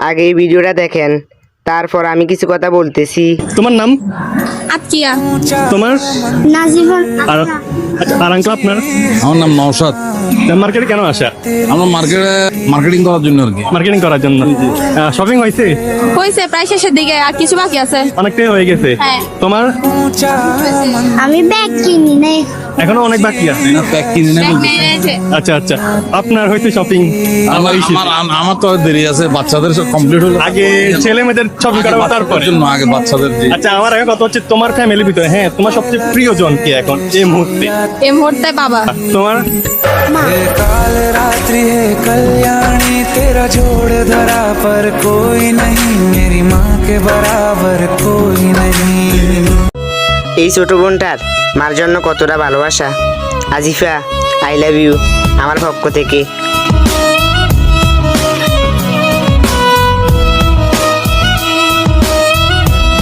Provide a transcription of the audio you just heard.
আগে এই ভিডিওটা দেখেন তারপর আমি কিছু কথা বলতেছি। তোমার নাম? আতকিয়া তোমার? নাজিবুল আর আচ্ছা, আর আঙ্কেল আপনার? আমার নাম নওশাদ। মার্কেটে কেন আসা? আমরা মার্কেটে মার্কেটিং করার জন্য আর কি। মার্কেটিং করার জন্য। শপিং হয়েছে? হয়েছে প্রায় শেষের দিকে আর কিছু বাকি আছে। অনেকটাই হয়ে গেছে। হ্যাঁ। তোমার? আমি ব্যাগ কিনি নাই। এখনো অনেক বাকি আছে না প্যাক কিনে নেব আচ্ছা আচ্ছা আপনার হয়তো শপিং আমার আমার- আমার তো আর দেরি আছে বাচ্চাদের সব কমপ্লিট হলো আগে ছেলে মেয়েদের শপিং করা তারপরে জন্য আগে বাচ্চাদের যে আচ্ছা আমার আগে কথা হচ্ছে তোমার ফ্যামিলির ভিতরে হ্যাঁ তোমার সবচেয়ে প্রিয়জন কে এখন এই মুহূর্তে এই মুহূর্তে বাবা তোমার काल रात्रि है कल्याणी तेरा जोड़ धरा पर कोई नहीं मेरी माँ के बराबर कोई नहीं এই ছোট বোনটার মার জন্য কতটা ভালোবাসা। আজিফা আই লাভ ইউ আমার পক্ষ থেকে।